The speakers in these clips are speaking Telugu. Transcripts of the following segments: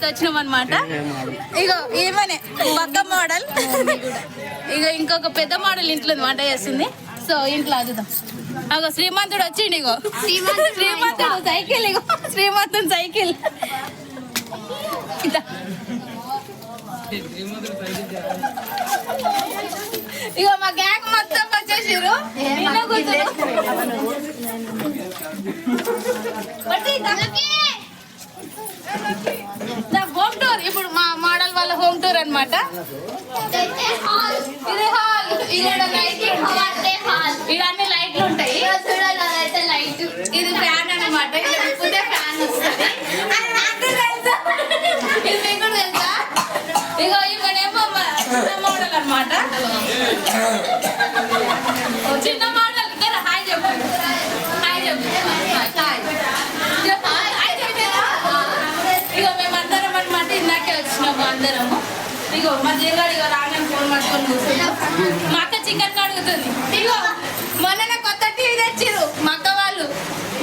అయితే వచ్చినాం అనమాట ఇగో ఏమనే పక్క మోడల్. ఇక ఇంకొక పెద్ద మోడల్ ఇంట్లో వంట చేస్తుంది. సో ఇంట్లో అదుదాం అగో శ్రీమంతుడు వచ్చిండు ఇగో. శ్రీమంతుడు సైకిల్ ఇగో. శ్రీమంతుడు సైకిల్. ఇగో మా గ్యాంగ్ మొత్తం వచ్చేసిర్రు. ఇంట్లో కూర్చున్నారు. హోమ్ టూర్ ఇప్పుడు మా మోడల్ వాళ్ళ హోమ్ టూర్ అన్నమాట. ఇది హాల్ ఇక్కడ లైట్లు ఉంటాయి. ఇక్కడ అన్ని లైట్లు ఉంటాయి. ఇది ఫ్యాన్ అన్నమాట. ఇక్కడ ఫ్యాన్ వస్తుంది. ఇది మీకు తెలుసా? ఇగో ఇక్కడేమో మోడల్ అనమాట అందరము. ఇగో మా దేగాడు ఇగో రాగానే ఫోన్ పట్టుకొని కూర్చున్నాం మా అక్క చికెన్ అడుగుతుంది ఇగో మొన్న కొత్త టీవీ తెచ్చిర్రు మా అక్క వాళ్ళు.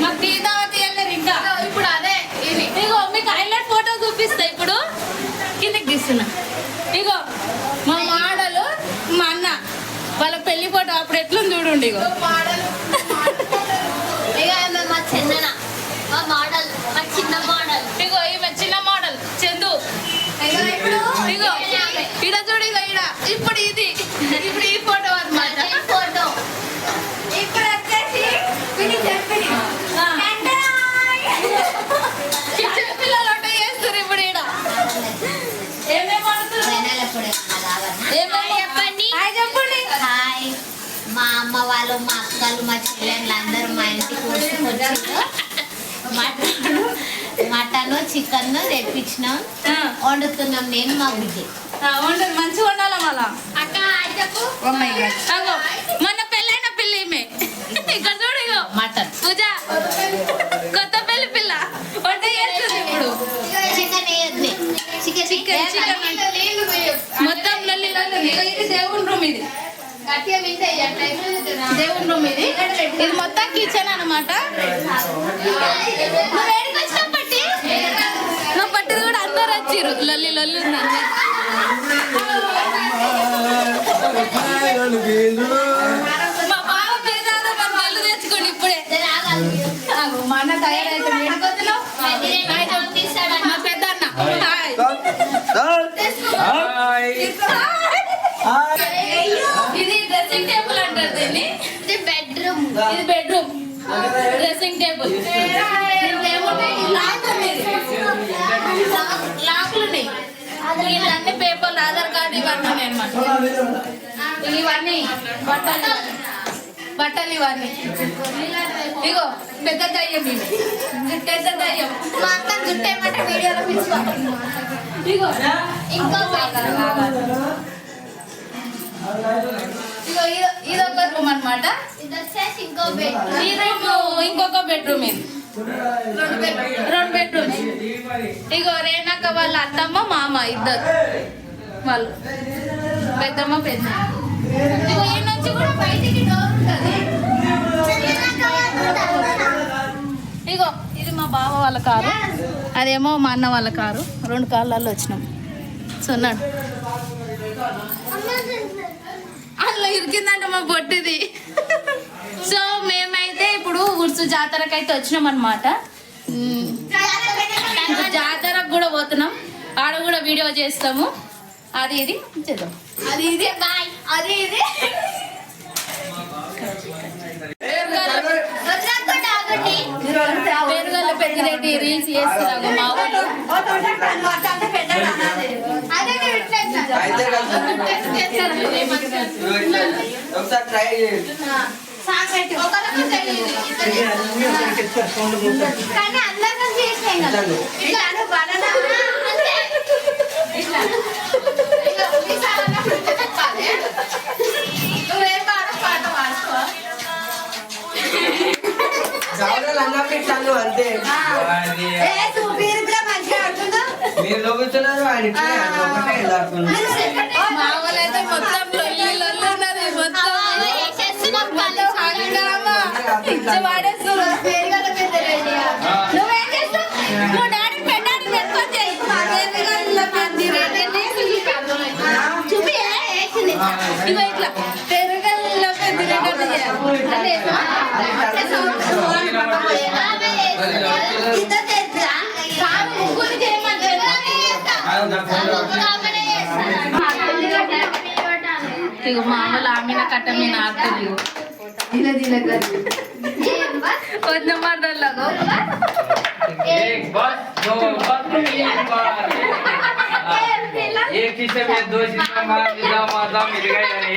మాకు టీ దావతి వెళ్ళారు ఇంకా. ఇప్పుడు అదే ఇగో మీకు హైలైట్ ఫోటో చూపిస్తా ఇప్పుడు. కిందకి తీస్తున్నా. ఇగో మా మాడలు మా అన్న వాళ్ళ పెళ్ళి ఫోటో అప్పుడు ఎట్లుంది చూడండి ఇగో మా చెందన మా మోడల్ మా చిన్న మోడల్ ఇగో ఈమె చిన్న మోడల్ చందు ఇగో ఇడ చూడు ఇగో ఇడ ఇప్పుడు ఇది ఇప్పుడు ఈ ఫోటో అన్నమాట ఫోటో ఇప్పుడు వచ్చేసి వీడికి చెప్పిని పిల్లలు వంట చేస్తారు ఇప్పుడు ఈడ ఏమేమి వండుతున్నారు? ఏమేమి చెప్పండి హాయ్ చెప్పండి హాయ్ మా అమ్మ వాళ్ళు మా అక్కలు మా చెల్లెళ్ళు అందరూ మా ఇంటికి మటన్ మటన్ చికెన్ తెప్పించినాం. ఆ, వండుతున్నాం నేను మా వండరు మంచిగా వండాలా మళ్ళా? అక్క చెప్పు అగో మొన్న పెళ్ళైన పిల్ల ఈమె. ఇక్కడ చూడు ఇగో. మటన్. పూజ. కొత్త పెళ్ళి పిల్ల. వంట చేస్తుంది ఇప్పుడు. చికెన్ వేయద్దు. Chicken chicken chicken. మొత్తం దేవుని రూమ్ ఇది. దేవుడి రూమ్ ఇది. ఇది మొత్తం కిచెన్ అనమాట నువ్వు పట్టి? నువ్వు పట్టిది కూడా అందరు వచ్చిర్రు లల్లి లల్లి ఉంది ఇది బెడ్రూమ్ డ్రెస్సింగ్ టేబుల్ అన్ని పేపర్లు ఆధార్ కార్డు ఇవన్నీ ఉన్నాయి అనమాట ఇవన్నీ బట్టలు. బట్టలు ఇవన్నీ. ఇగో పెద్ద దయ్యం ఇవి పెద్ద దయ్యం. మా జుట్టేమంటే వీడియోలో పిలుచుకో. ఇగో ఇంకో ఇది ఇది ఒక రూమ్ రూమ్ ఇంకొక బెడ్రూమ్ ఇది. రెండు బెడ్రూమ్స్ ఇగో రేణక్క వాళ్ళ అత్తమ్మ మామ ఇద్దరు. వాళ్ళు. పెద్దమ్మ పెద్ద ఇగో ఈ నుంచి కూడా బయటికి డోర్ ఉంటుంది. ఇగో ఇది మా బావ వాళ్ళ కారు. అదేమో మా అన్న వాళ్ళ కారు. రెండు కార్లలో వచ్చినాం. సున్నాడు అందులో ఇరికిందంట మా పొట్టిది సో మేమైతే ఇప్పుడు ఉర్సు జాతరకైతే వచ్చినాం అనమాట జాతరకు కూడా పోతున్నాం. ఆడ కూడా వీడియో చేస్తాము. అది ఇది చేద్దాం. అది ఇది. బాయ్. అది ఇది. పెద్దిరెడ్డి రీల్స్ చేస్తున్నాము మా వాళ్ళు. అయితే ఒకసారి ట్రై చేయండి ఇట్లా. కూర్చున్నారు వాడి మామూలైతే మొత్తం లొల్లి లొల్లి ఉన్నది మొత్తం ఇవ ఇట్లా. పెరుగల్లో పెద్ద ఇగో మామూలు ఆమెన కట్ట మీద ఆడుతుంది వద్ద మాటల్లో एक बस दो बस तीन बार एक शीशे में दो शीशे हमारा मिला माता मिल गई यानी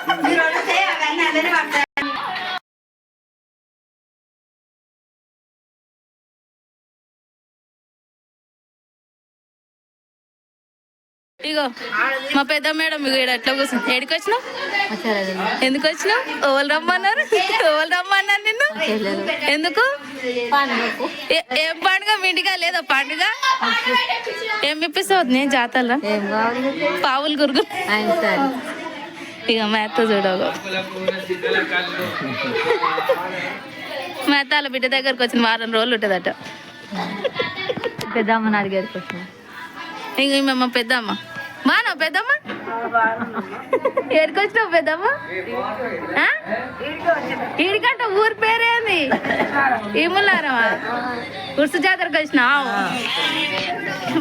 ఇగో మా పెద్ద మేడం ఇగో ఈడ ఎట్లా కూర్చుంది. ఎడికి వచ్చినావు? ఎందుకు వచ్చినావు? ఓళ్ళు రమ్మన్నారు? ఓళ్ళు రమ్మన్నారు నిన్ను? ఎందుకు? ఏ- పండుగ? మీ ఇంటిగా లేదా పండుగ? ఏం ఇప్పిస్తావు? నేను జాతరలో? పావులు గురుగు. ఇక మేత చూడవు? మేతాల బిడ్డ దగ్గరకు వచ్చిన వారం రోజులు ఉంటుందట. పెద్దమ్మని అడిగారు కొంచెం ఇంక ఈమె మా పెద్దమ్మ. బానా పెద్దమ్మ? ఎక్కడికొచ్చినావు పెద్దమ్మ? ఆ? ఈడికంట ఊరి పేరేంది? ఏమున్నారమ్మా ఉర్సు జాతరకు వచ్చినావు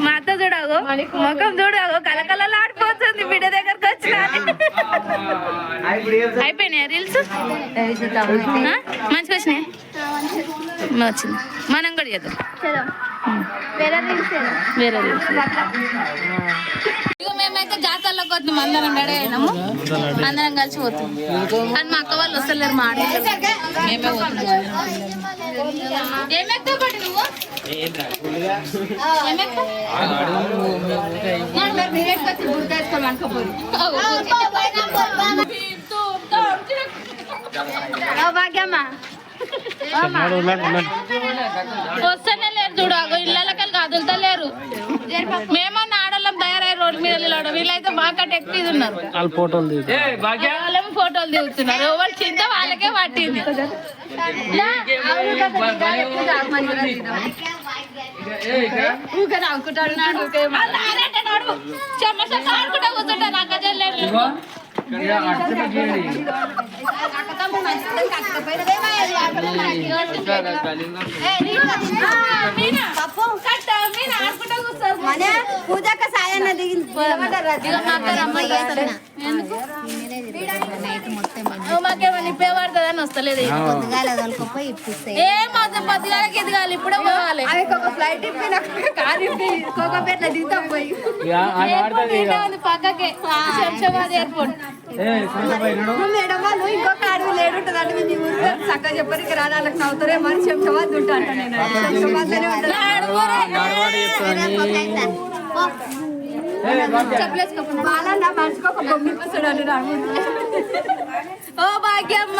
మా అత్త చూడవు ముఖం చూడవు కలకలలు ఆడిపోతుంది బిడ్డ దగ్గరకు వచ్చిన. అయిపోయినాయి రీల్స్? మంచిగా వచ్చినాయి? వచ్చింది. మనం కూడా చేద్దాం. వేరే రీల్స్ మేమైతే జాతరలోకి వచ్చినాం అందరం రెడీ అయినాము. అందరం కలిసి పోతాం కానీ మా అక్క వాళ్ళు వస్తలేరు మా ఆడ మేమే పోతున్నాం. ఏమెక్తావు వస్తేనే లేరు చూడు అగో ఇళ్ళకి కదులుతలేరు మేమన్నా రోడ్డు మీద వెళ్ళాడు వీళ్ళైతే మాకంటే ఎక్కువ ఉన్నారు. వాళ్ళు ఫోటోలు దిగుతారు ఫోటోలు దిగుతున్నారు. ఎవరు చింత వాళ్ళకే పట్టింది. పూజ ఎందుకు? ఓ, మాకేమో నిప్పే పడుతుందని వస్తలేదు ఇక. తొలకపోయి ఇప్పిస్తాయి ఏం అవసరం పొద్దుగాలకి ఎదగాలి ఇప్పుడే పోవాలి ఫ్లైట్ ఇప్పి నాకు కారు ఇప్పి కోకపేట్ల దిగుతాం పోయి ఎయిర్పోర్ట్ ఈడే ఉంది పక్కకే శంషాబాద్ ఎయిర్పోర్ట్ మేడం వాళ్ళు ఇంకొక మీ ఊరు చక్కగా చెప్పరికి రాని వాళ్ళకి నవ్వుతారే మరి శంషాబాద్ ఉంటా అంట నేను శంషాబాద్లోనే ఓ భాగ్యమ్మ.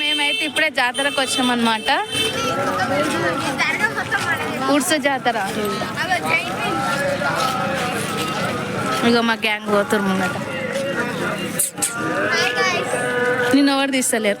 మేమైతే ఇప్పుడే జాతరకు వచ్చినాం అనమాట ఉడ్స జాతర. ఇక మా గ్యాంగ్ పోతురు ముంగట. నిన్న ఎవరు తీస్తలేరు?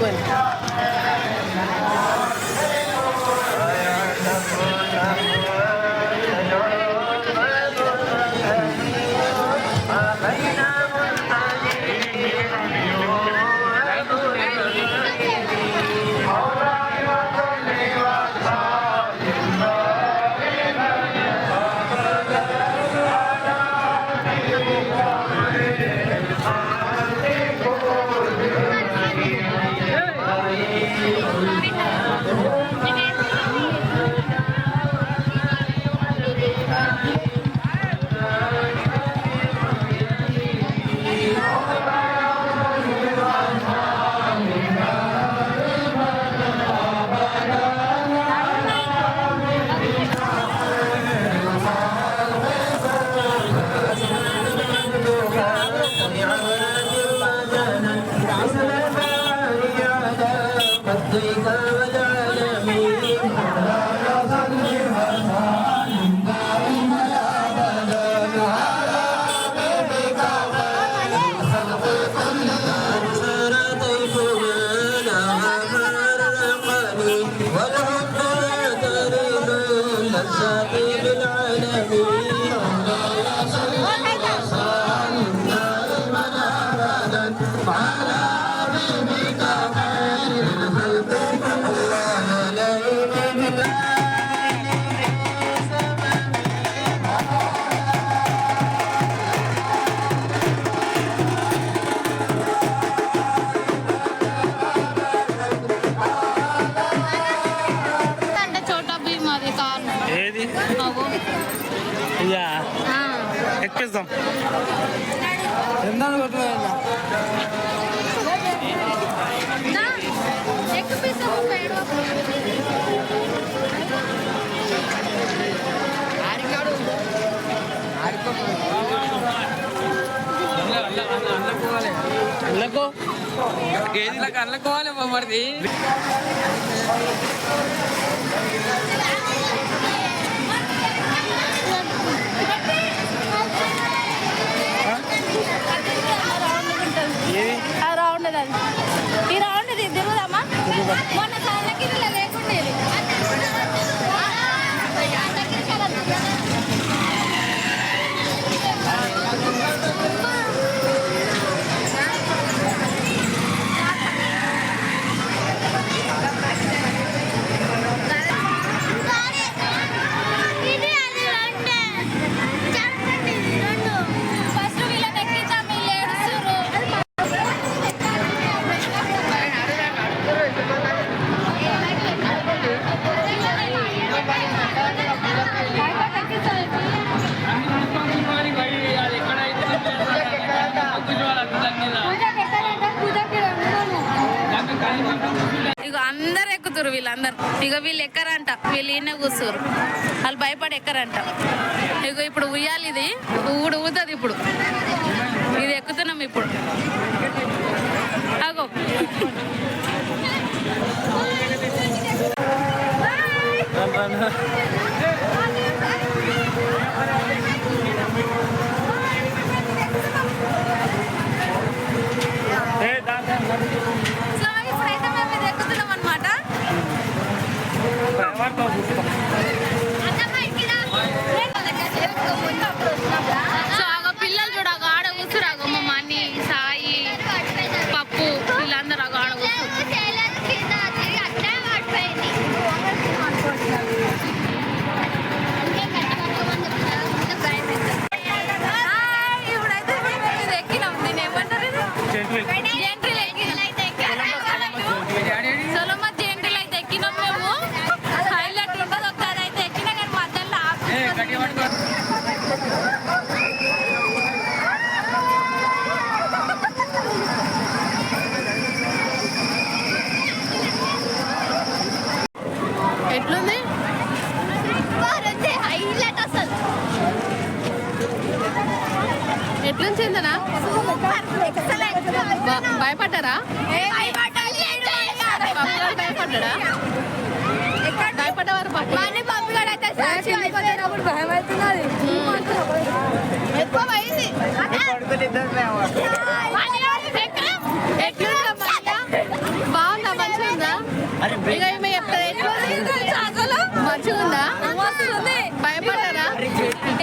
থাকবেন رب العالمين. అల్లకో కేజీలకు అల్లకోవాలి మరిది. రౌండ్ అది. మొన్న కాళ్ళకి ఇలా లేకుండా ఉయ్యాలి ఇది ఊడు ఊగుతుంది ఇప్పుడు. ఇది ఎక్కుతున్నాం ఇప్పుడు. అగో. సో ఇప్పుడైతే మేము ఇది ఎక్కుతున్నాం అనమాట Yeah. భయపడ్డా భయపడ్డవారు పప్పు ఎక్కువ అయింది బాగుందా? మంచిగా ఉందా ఇక ఈమె చెప్తారు మంచిగా ఉందా భయపడ్డారా?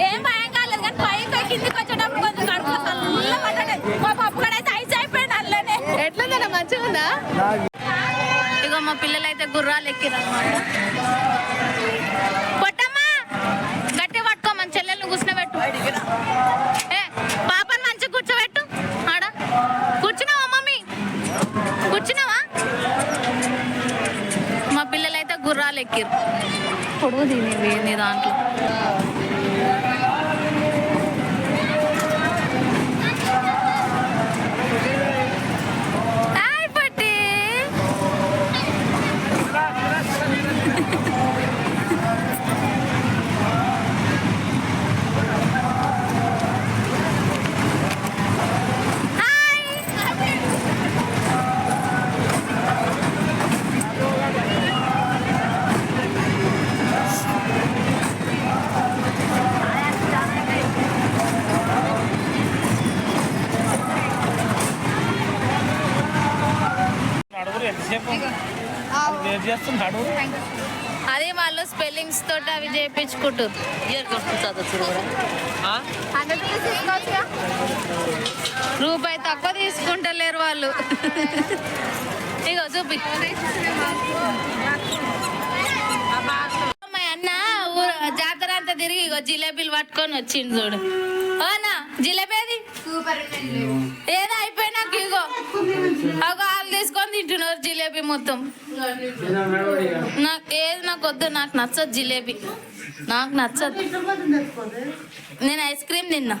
ఏం భయం కాలేదు కానీ పైకి కిందికి వచ్చేటప్పుడు కొంచెం కడుపు. మా పప్పు కూడా అయితే ఐస్ అయిపోయింది అల్లనే ఎట్లుందా మంచిగా ఉందా మా పిల్లలు అయితే గుర్రాలు ఎక్కిరన్నమాట. పొట్టమ్మా గట్టి పట్టుకో మన చెల్లెల్ని కూర్చోబెట్టు. ఏ పాపని మంచిగా కూర్చోబెట్టు. ఆడ. కూర్చున్నావా మమ్మీ? కూర్చున్నావా? మా పిల్లలు అయితే గుర్రాలు ఎక్కిరు పొడుగు తినేవి దాంట్లో హాయ్ పట్టి అడుగురు ఎంతసేపు వెయిట్ చేస్తున్నాడు అదే వాళ్ళు స్పెల్లింగ్స్ తోటి అవి చేయించుకుంటారు రూపాయి తక్కువ తీసుకుంటలేరు వాళ్ళు. ఇగో చూపి. మా అన్న ఊరు జాతర అంతా తిరిగి ఇగో జిలేబీలు పట్టుకొని వచ్చిండు చూడు. ఓనా జిలేబీ ఏదో అయిపోయినాక ఇగో ఒక వాళ్ళు తీసుకొని తింటున్నారు జిలేబీ మొత్తం. నాకు ఏది నాకు వద్దు నాకు నచ్చదు జిలేబీ. నాకు నచ్చదు. నేను ఐస్ క్రీమ్ తిన్నా.